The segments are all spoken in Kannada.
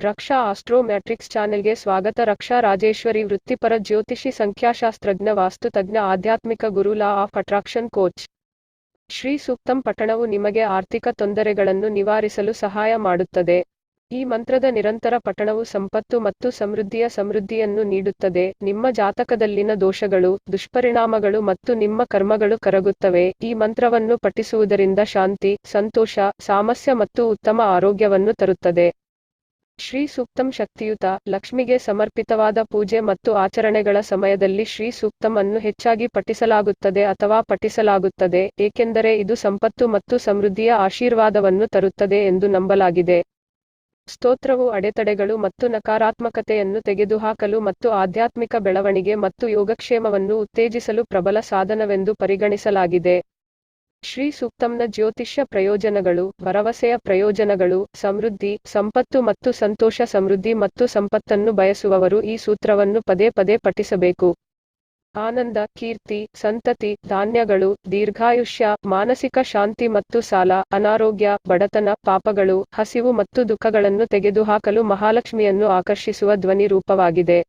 ರಕ್ಷಾ ಆಸ್ಟ್ರೋ ಮ್ಯಾಟ್ರಿಕ್ಸ್ ಚಾನೆಲ್ಗೆ ಸ್ವಾಗತ. ರಕ್ಷಾ ರಾಜೇಶ್ವರಿ ವೃತ್ತಿಪರ ಜ್ಯೋತಿಷಿ, ಸಂಖ್ಯಾಶಾಸ್ತ್ರಜ್ಞ, ವಾಸ್ತುತಜ್ಞ, ಆಧ್ಯಾತ್ಮಿಕ ಗುರು, law of attraction coach. Sri Suktam ಪಠಣವು ನಿಮಗೆ ಆರ್ಥಿಕ ತೊಂದರೆಗಳನ್ನು ನಿವಾರಿಸಲು ಸಹಾಯ ಮಾಡುತ್ತದೆ. ಈ ಮಂತ್ರದ ನಿರಂತರ ಪಠಣವು ಸಂಪತ್ತು ಮತ್ತು ಸಮೃದ್ಧಿಯ ಸಮೃದ್ಧಿಯನ್ನು ನೀಡುತ್ತದೆ. ನಿಮ್ಮ ಜಾತಕದಲ್ಲಿನ ದೋಷಗಳು, ದುಷ್ಪರಿಣಾಮಗಳು ಮತ್ತು ನಿಮ್ಮ ಕರ್ಮಗಳು ಕರಗುತ್ತವೆ. ಈ ಮಂತ್ರವನ್ನು ಪಠಿಸುವುದರಿಂದ ಶಾಂತಿ, ಸಂತೋಷ, ಸಾಮಸ್ಯ ಮತ್ತು ಉತ್ತಮ ಆರೋಗ್ಯವನ್ನು ತರುತ್ತದೆ. ಶ್ರೀ ಸೂಕ್ತಂ ಶಕ್ತಿಯುತ, ಲಕ್ಷ್ಮಿಗೆ ಸಮರ್ಪಿತವಾದ ಪೂಜೆ ಮತ್ತು ಆಚರಣೆಗಳ ಸಮಯದಲ್ಲಿ ಶ್ರೀ ಸೂಕ್ತಂ ಅನ್ನು ಹೆಚ್ಚಾಗಿ ಪಠಿಸಲಾಗುತ್ತದೆ ಅಥವಾ ಪಠಿಸಲಾಗುತ್ತದೆ, ಏಕೆಂದರೆ ಇದು ಸಂಪತ್ತು ಮತ್ತು ಸಮೃದ್ಧಿಯ ಆಶೀರ್ವಾದವನ್ನು ತರುತ್ತದೆ ಎಂದು ನಂಬಲಾಗಿದೆ. ಸ್ತೋತ್ರವು ಅಡೆತಡೆಗಳು ಮತ್ತು ನಕಾರಾತ್ಮಕತೆಯನ್ನು ತೆಗೆದುಹಾಕಲು ಮತ್ತು ಆಧ್ಯಾತ್ಮಿಕ ಬೆಳವಣಿಗೆ ಮತ್ತು ಯೋಗಕ್ಷೇಮವನ್ನು ಉತ್ತೇಜಿಸಲು ಪ್ರಬಲ ಸಾಧನವೆಂದು ಪರಿಗಣಿಸಲಾಗಿದೆ. ಶ್ರೀ ಸೂಕ್ತಂನ ಜ್ಯೋತಿಷ್ಯ ಪ್ರಯೋಜನಗಳು, ಭರವಸೆಯ ಪ್ರಯೋಜನಗಳು, ಸಮೃದ್ಧಿ, ಸಂಪತ್ತು ಮತ್ತು ಸಂತೋಷ ಸಮೃದ್ಧಿ ಮತ್ತು ಸಂಪತ್ತನ್ನು ಬಯಸುವವರು ಈ ಸೂತ್ರವನ್ನು ಪದೇ ಪದೇ ಪಠಿಸಬೇಕು. ಆನಂದ, ಕೀರ್ತಿ, ಸಂತತಿ, ಧಾನ್ಯಗಳು, ದೀರ್ಘಾಯುಷ್ಯ, ಮಾನಸಿಕ ಶಾಂತಿ ಮತ್ತು ಸಾಲ, ಅನಾರೋಗ್ಯ, ಬಡತನ, ಪಾಪಗಳು, ಹಸಿವು ಮತ್ತು ದುಃಖಗಳನ್ನು ತೆಗೆದುಹಾಕಲು ಮಹಾಲಕ್ಷ್ಮಿಯನ್ನು ಆಕರ್ಷಿಸುವ ಧ್ವನಿ ರೂಪವಾಗಿದೆ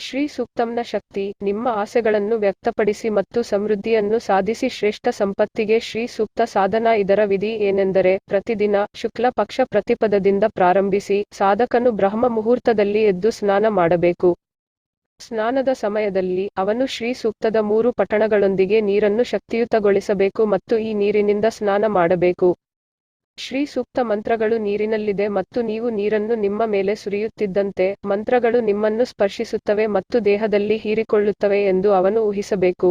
ಶ್ರೀ ಸೂಕ್ತಂನ ಶಕ್ತಿ, ನಿಮ್ಮ ಆಸೆಗಳನ್ನು ವ್ಯಕ್ತಪಡಿಸಿ ಮತ್ತು ಸಮೃದ್ಧಿಯನ್ನು ಸಾಧಿಸಿ ಶ್ರೇಷ್ಠ ಸಂಪತ್ತಿಗೆ ಶ್ರೀ ಸೂಕ್ತ ಸಾಧನ ಇದರ ವಿಧಿ ಏನೆಂದರೆ, ಪ್ರತಿದಿನ ಶುಕ್ಲ ಪಕ್ಷ ಪ್ರತಿಪದದಿಂದ ಪ್ರಾರಂಭಿಸಿ, ಸಾಧಕನು ಬ್ರಹ್ಮ ಮುಹೂರ್ತದಲ್ಲಿ ಎದ್ದು ಸ್ನಾನ ಮಾಡಬೇಕು. ಸ್ನಾನದ ಸಮಯದಲ್ಲಿ ಅವನು ಶ್ರೀ ಸೂಕ್ತದ ಮೂರು ಪಠಣಗಳೊಂದಿಗೆ ನೀರನ್ನು ಶಕ್ತಿಯುತಗೊಳಿಸಬೇಕು ಮತ್ತು ಈ ನೀರಿನಿಂದ ಸ್ನಾನ ಮಾಡಬೇಕು. ಶ್ರೀ ಸೂಕ್ತ ಮಂತ್ರಗಳು ನೀರಿನಲ್ಲಿದೆ ಮತ್ತು ನೀವು ನೀರನ್ನು ನಿಮ್ಮ ಮೇಲೆ ಸುರಿಯುತ್ತಿದ್ದಂತೆ, ಮಂತ್ರಗಳು ನಿಮ್ಮನ್ನು ಸ್ಪರ್ಶಿಸುತ್ತವೆ ಮತ್ತು ದೇಹದಲ್ಲಿ ಹೀರಿಕೊಳ್ಳುತ್ತವೆ ಎಂದು ಅವನು ಊಹಿಸಬೇಕು.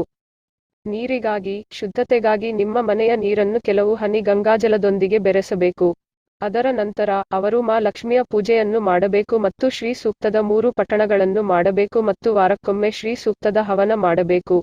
ನೀರಿಗಾಗಿ, ಶುದ್ಧತೆಗಾಗಿ ನಿಮ್ಮ ಮನೆಯ ನೀರನ್ನು ಕೆಲವು ಹನಿ ಗಂಗಾಜಲದೊಂದಿಗೆ ಬೆರೆಸಬೇಕು. ಅದರ ನಂತರ ಅವರು ಮಾ ಲಕ್ಷ್ಮಿಯ ಪೂಜೆಯನ್ನು ಮಾಡಬೇಕು ಮತ್ತು ಶ್ರೀ ಸೂಕ್ತದ ಮೂರು ಪಠಣಗಳನ್ನು ಮಾಡಬೇಕು ಮತ್ತು ವಾರಕ್ಕೊಮ್ಮೆ ಶ್ರೀ ಸೂಕ್ತದ ಹವನ ಮಾಡಬೇಕು.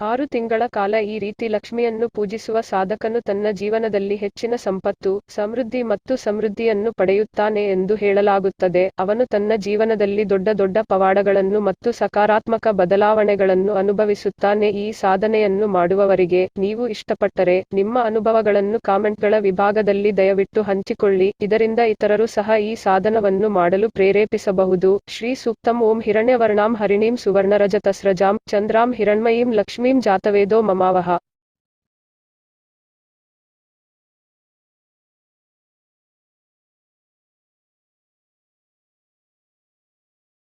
ಆರು ತಿಂಗಳ ಕಾಲ ಈ ರೀತಿ ಲಕ್ಷ್ಮಿಯನ್ನು ಪೂಜಿಸುವ ಸಾಧಕನು ತನ್ನ ಜೀವನದಲ್ಲಿ ಹೆಚ್ಚಿನ ಸಂಪತ್ತು, ಸಮೃದ್ಧಿ ಮತ್ತು ಸಮೃದ್ಧಿಯನ್ನು ಪಡೆಯುತ್ತಾನೆ ಎಂದು ಹೇಳಲಾಗುತ್ತದೆ. ಅವನು ತನ್ನ ಜೀವನದಲ್ಲಿ ದೊಡ್ಡ ದೊಡ್ಡ ಪವಾಡಗಳನ್ನು ಮತ್ತು ಸಕಾರಾತ್ಮಕ ಬದಲಾವಣೆಗಳನ್ನು ಅನುಭವಿಸುತ್ತಾನೆ. ಈ ಸಾಧನೆಯನ್ನು ಮಾಡುವವರಿಗೆ ನೀವು ಇಷ್ಟಪಟ್ಟರೆ ನಿಮ್ಮ ಅನುಭವಗಳನ್ನು ಕಾಮೆಂಟ್ಗಳ ವಿಭಾಗದಲ್ಲಿ ದಯವಿಟ್ಟು ಹಂಚಿಕೊಳ್ಳಿ. ಇದರಿಂದ ಇತರರು ಸಹ ಈ ಸಾಧನವನ್ನು ಮಾಡಲು ಪ್ರೇರೇಪಿಸಬಹುದು. ಶ್ರೀ ಸೂಕ್ತಂ ಓಂ ಹಿರಣ್ಯವರ್ಣಾಂ ಹರಿಣೀಂ ಸುವರ್ಣರಜತಸ್ರಜಾಂ ಚಂದ್ರಾಂ ಹಿರಣ್ಮಯೀಂ ಲಕ್ಷ್ಮೀಂ अस्मिं जातवेदो ममावः।